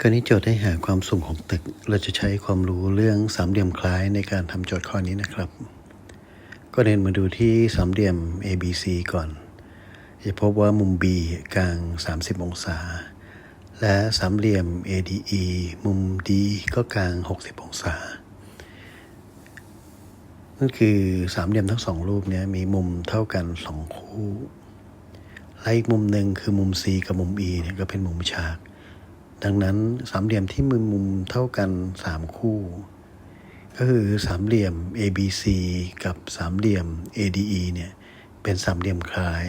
กรณีโจทย์ให้หาความสูงของตึก เราจะใช้ความรู้เรื่องสามเหลี่ยมคล้ายในการทำโจทย์ข้อนี้นะครับ ก็เน้นมาดูที่สามเหลี่ยม ABC ก่อน จะพบว่ามุม B กลาง 30 องศา และสามเหลี่ยม ADE มุม D ก็กลาง 60 องศา นั่นคือสามเหลี่ยมทั้งสองรูปเนี้ยมีมุมเท่ากันสองคู่ และอีกมุมหนึ่งคือมุม C กับมุม E เนี่ยก็เป็นมุมฉาก ดังนั้นสามเหลี่ยมที่มุมมุมเท่ากันสามคู่ ก็คือสามเหลี่ยม ABC กับสามเหลี่ยม ADE เนี่ยเป็นสามเหลี่ยมคล้าย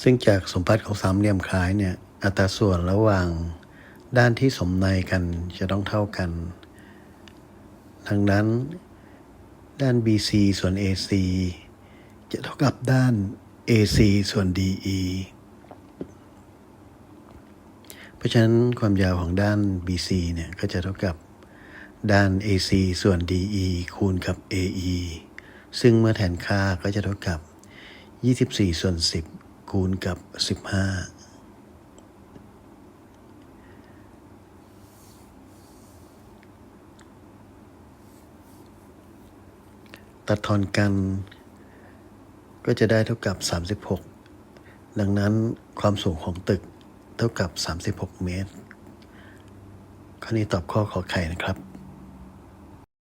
ซึ่งจากสมบัติของสามเหลี่ยมคล้ายเนี่ยอัตราส่วนระหว่างด้านที่สมในกันจะต้องเท่ากัน ดังนั้น ด้าน BC ส่วน AC จะเท่ากับด้าน AC ส่วน DE ราะฉะนั้นความยาวของด้าน BC เนี่ยก็จะเท่ากับด้าน AC ส่วน DE คูณกับ AE ซึ่งเมื่อแทนค่าก็จะเท่ากับ 24 ส่วน 10 คูณกับ 15ตัดทอนกัน ก็จะได้เท่ากับ 36 ดังนั้นความสูงของตึก เท่ากับ 36 เมตร ข้อนี้ตอบข้อขอไข่นะครับ